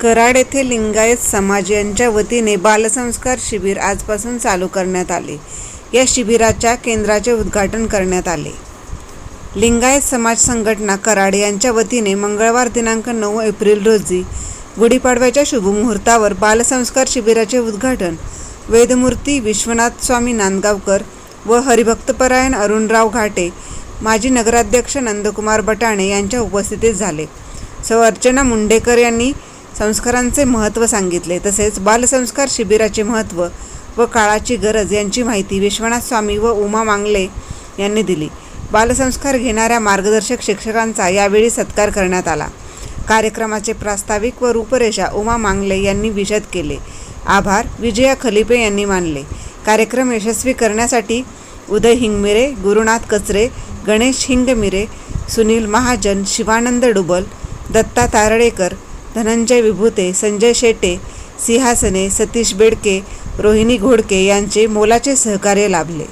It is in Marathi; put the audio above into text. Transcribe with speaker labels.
Speaker 1: कराड येथे लिंगायत समाज यांच्या वतीने बालसंस्कार शिबिर आजपासून चालू करण्यात आले. या शिबिराच्या केंद्राचे उद्घाटन करण्यात आले. लिंगायत समाज संघटना कराड यांच्या वतीने मंगळवार दिनांक नऊ एप्रिल रोजी गुढीपाडव्याच्या शुभमुहूर्तावर बालसंस्कार शिबिराचे उद्घाटन वेदमूर्ती विश्वनाथ स्वामी नांदगावकर व हरिभक्तपरायण अरुणराव घाटे माजी नगराध्यक्ष नंदकुमार बटाणे यांच्या उपस्थितीत झाले. सौ अर्चना मुंडेकर यांनी संस्कारांचे महत्त्व सांगितले तसेच बालसंस्कार शिबिराचे महत्त्व व काळाची गरज यांची माहिती विश्वनाथ स्वामी व उमा मांगले यांनी दिली. बालसंस्कार घेणाऱ्या मार्गदर्शक शिक्षकांचा यावेळी सत्कार करण्यात आला. कार्यक्रमाचे प्रास्ताविक व रूपरेषा उमा मांगले यांनी विशद केले. आभार विजया खलिपे यांनी मानले. कार्यक्रम यशस्वी करण्यासाठी उदय हिंगमिरे गुरुनाथ कचरे गणेश हिंगमिरे सुनील महाजन शिवानंद डुबल दत्ता तारडेकर धनंजय विभूते संजय शेटे सिंहासने सतीश बेडके रोहिणी घोडके यांचे मोलाचे सहकार्य लाभले.